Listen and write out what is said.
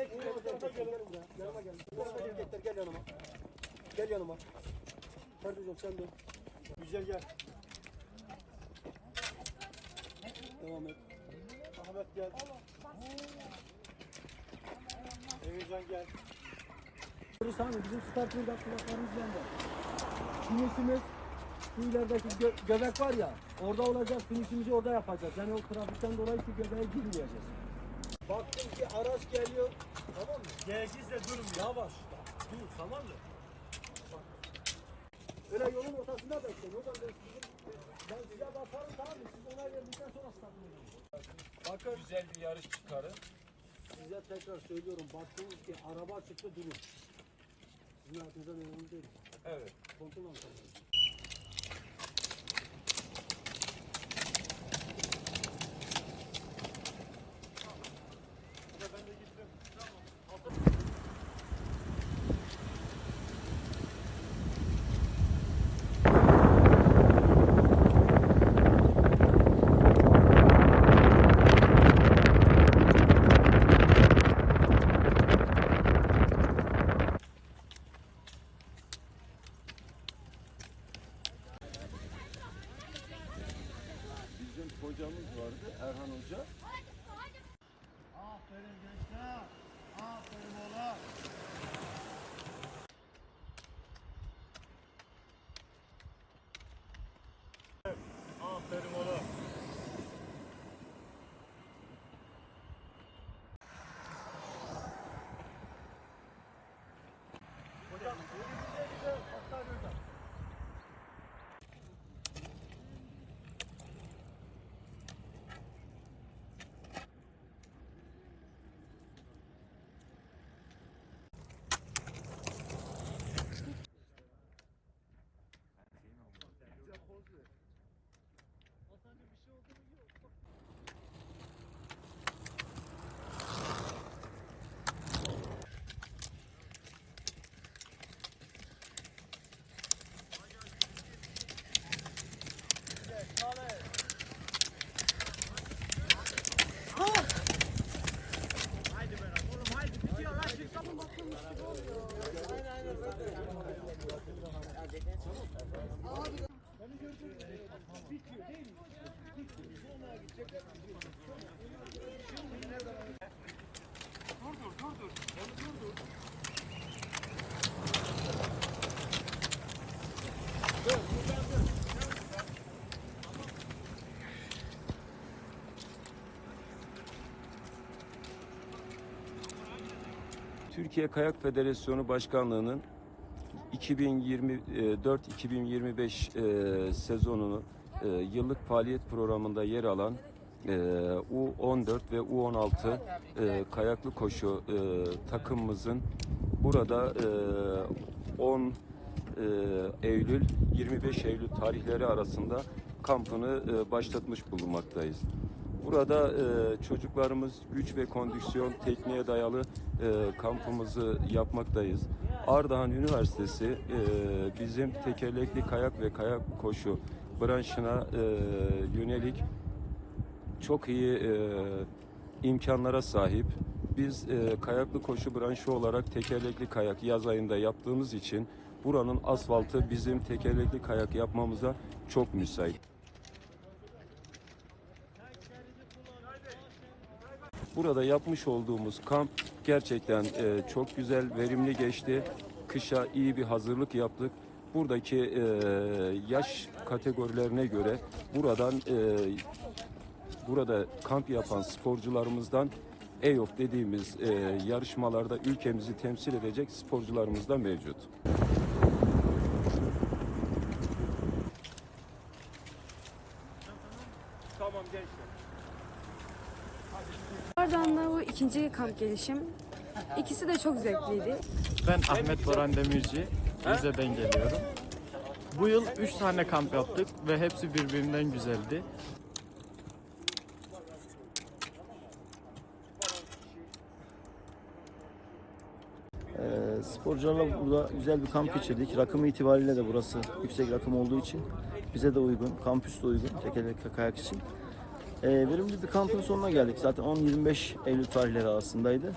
Tek. Yanıma gel. Tarafa gel yanıma. Gel yanıma. Sen de. Güzel gel. Devam et. Ahmet gel. Emircan gel. Burası hani bizim start burada kulaklarımız bende. Finişimiz şu ilerideki gö- göbek var ya orada olacak finişimizi orada yapacağız. Yani o trafikten dolayı şu göbeğe girmeyeceğiz. Baktım ki araç geliyor. Tamam mı? Gerekirse durun yavaş. Dur tamam mı? Bak. Öyle yolun ortasında bekleyin. O zaman ben, size bakarım tamam mı? Siz onay verdikten sonra startlayın. Bakın Güzel bir yarış çıkarın. size tekrar söylüyorum. Baktınız ki araba çıktı durun. Sizin hayatınıza memnun değil. Evet. Kontrol alın. Bizim hocamız vardı Erhan Hoca. Türkiye Kayak Federasyonu Başkanlığı'nın 2024-2025 e, sezonunu e, yıllık faaliyet programında yer alan e, U14 ve U16 e, kayaklı koşu e, takımımızın burada e, 10 e, Eylül 25 Eylül tarihleri arasında kampını e, başlatmış bulunmaktayız. Burada e, çocuklarımız güç ve kondisyon tekniğe dayalı e, kampımızı yapmaktayız. Ardahan Üniversitesi e, bizim tekerlekli kayak ve kayak koşu branşına e, yönelik çok iyi e, imkanlara sahip. Biz e, kayaklı koşu branşı olarak tekerlekli kayak yaz ayında yaptığımız için buranın asfaltı bizim tekerlekli kayak yapmamıza çok müsait. Burada yapmış olduğumuz kamp gerçekten e, çok güzel, verimli geçti. Kışa iyi bir hazırlık yaptık. Buradaki e, yaş kategorilerine göre buradan e, burada kamp yapan sporcularımızdan EYOF dediğimiz e, yarışmalarda ülkemizi temsil edecek sporcularımız da mevcut. Tamam gençler. Ardahan'da bu ikinci kamp gelişim. İkisi de çok zevkliydi. Ben Ahmet Boran Demirci, Rize'den geliyorum. Bu yıl 3 tane kamp yaptık ve hepsi birbirinden güzeldi. Ee, sporcularla burada güzel bir kamp geçirdik. Rakım itibariyle de burası yüksek rakım olduğu için bize de uygun, kampüs de uygun tekerlekli kayak için. Ee, verimli bir kampın sonuna geldik. Zaten 10-25 Eylül tarihleri arasındaydı.